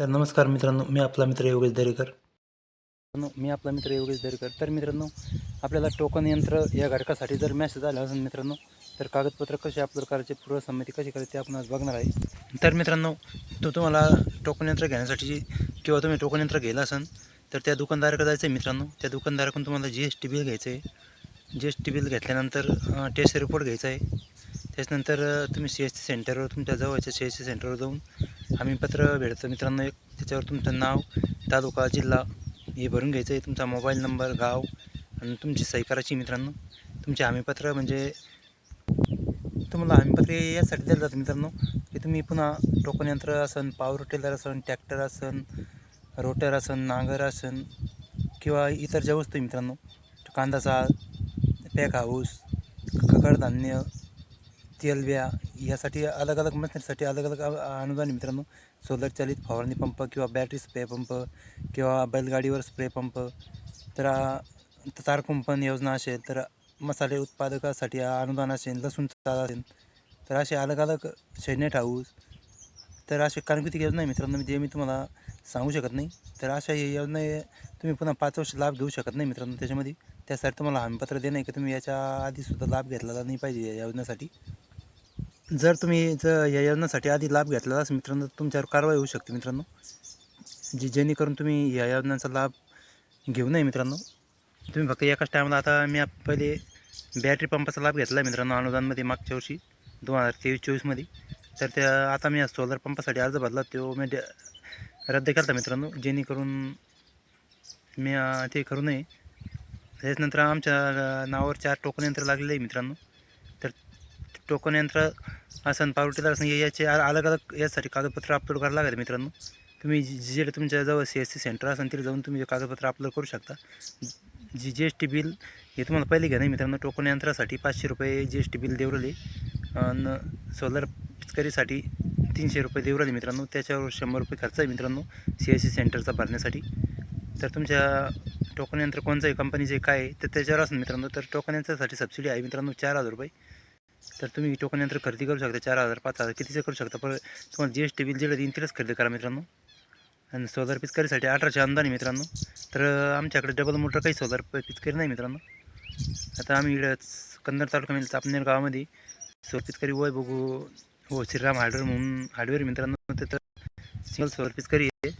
तर नमस्कार मित्रांनो मी आपला मित्र योगेश दरेकर. मित्रांनो, मी आपला मित्र योगेश दरेकर. तर मित्रांनो आपल्याला टोकन यंत्र या घटकासाठी जर मॅसेज आला असेल मित्रांनो तर कागदपत्र कसे अपलोड करायचे पूर्वसंमती कशी करायची ते आपण आज बघणार आहे. तर मित्रांनो तो तुम्हाला टोकन यंत्र घेण्यासाठी किंवा तुम्ही टोकन यंत्र घेलं असेल तर त्या दुकानदाराकडे जायचं आहे मित्रांनो. त्या दुकानदाराकडून तुम्हाला जी एस टी बिल घ्यायचं आहे जी एस टी बिल घेतल्यानंतर टेस्ट रिपोर्ट घ्यायचा आहे. त्याच्यानंतर तुम्ही सी एस टी सेंटरवर तुमच्या जवळच्या सी एस टी सेंटरवर जाऊन हमीपत्र भेटतं. मित्रांनो एक त्याच्यावर तुमचं नाव तालुका जिल्हा हे भरून घ्यायचं आहे. तुमचा मोबाईल नंबर गाव आणि तुमची सही करायची मित्रांनो. तुमचे हमीपत्र म्हणजे तुम्हाला हमीपत्र यासाठी दिलं जातं मित्रांनो की तुम्ही पुन्हा टोकन यंत्र असन पावर टेलर असन ट्रॅक्टर असन रोटर असन नांगर असन किंवा इतर ज्या वस्तू मित्रांनो कांदा पॅक हाऊस कडधान्य तेलब्या यासाठी अलग अलग मशनरीसाठी अलग अलग अनुदान आहे मित्रांनो. सोलर चालित फवारणी पंप किंवा बॅटरी स्प्रे पंप किंवा बैलगाडीवर स्प्रे पंप. तर अ, कुंपण योजना असेल तर मसाले उत्पादकासाठी अनुदान असेल लसूण चारा असेल तर असे अलग अलग शेनेट हाऊस तर असे कारणकृतिक योजना आहे मित्रांनो जे मी तुम्हाला सांगू शकत नाही. तर अशा हे योजना तुम्ही पुन्हा पाच वर्ष लाभ घेऊ शकत नाही मित्रांनो त्याच्यामध्ये. त्यासाठी तुम्हाला हमीपत्र देणं आहे की तुम्ही याच्या आधीसुद्धा लाभ घेतलेला नाही पाहिजे या योजनेसाठी. जर तुम्ही जर या योजनेसाठी आधी लाभ घेतला असेल मित्रांनो तुमच्यावर कारवाई होऊ शकते मित्रांनो. जी जेणेकरून तुम्ही या योजनांचा लाभ घेऊ नये मित्रांनो. तुम्ही फक्त एकाच टायमाला आता मी पहिले बॅटरी पंपाचा लाभ घेतला आहे मित्रांनो अनुदानमध्ये मागच्या वर्षी दोन हजार तेवीस चोवीसमध्ये तर त्या आता मी सोलर पंपासाठी अर्ज भरला तो मी रद्द केला मित्रांनो. जेणेकरून मी ते करू नये. त्याच्यानंतर आमच्या नावावर चार टोकन यंत्र लागलेलं आहे मित्रांनो. टोकन यंत्र असं पावटीदार असं याचे अलग अलग यासाठी कागदपत्र अपलोड करायला लागेल मित्रांनो. तुम्ही जी जे तुमच्याजवळ सी एस सी सेंटर असेल तिथे जाऊन तुम्ही कागदपत्र अपलोड करू शकता. G G S T bill हे तुम्हाला पहिले घ्या नाही मित्रांनो. टोकन यंत्रासाठी पाचशे रुपये जी एस टी बिल देवरले आणि सोलर पिचकरीसाठी तीनशे रुपये देवरले मित्रांनो. त्याच्यावर शंभर रुपये खर्च आहे मित्रांनो सी एस सी सेंटरचा भरण्यासाठी. तर तुमच्या टोकन यंत्र कोणत्याही कंपनीचे काय आहे तर त्याच्यावर असेल मित्रांनो. तर टोकन यंत्रासाठी सबसिडी आहे मित्रांनो चार हजार रुपये. तर तुम्ही टोकन यंत्र खरेदी करू शकता चार हजार पाच हजार कितीचं करू शकता. पण तुम्हाला जी एस टी बिल जेवढं देईन तिथेच खरेदी करा मित्रांनो. आणि सोलर पिचकरीसाठी अठराशे अनुदान आहे मित्रांनो. तर आमच्याकडे डबल मोटर काही सोलर पिचकरी नाही मित्रांनो. आता आम्ही इकडं कन्नड तालुक्यामध्ये चापनेर गावामध्ये सोलर पिचकरी वय बघू हो श्रीराम हार्डवेअर म्हणून हार्डवेअर मित्रांनो. तिथं सिंगल सोलर पिचकरी आहे.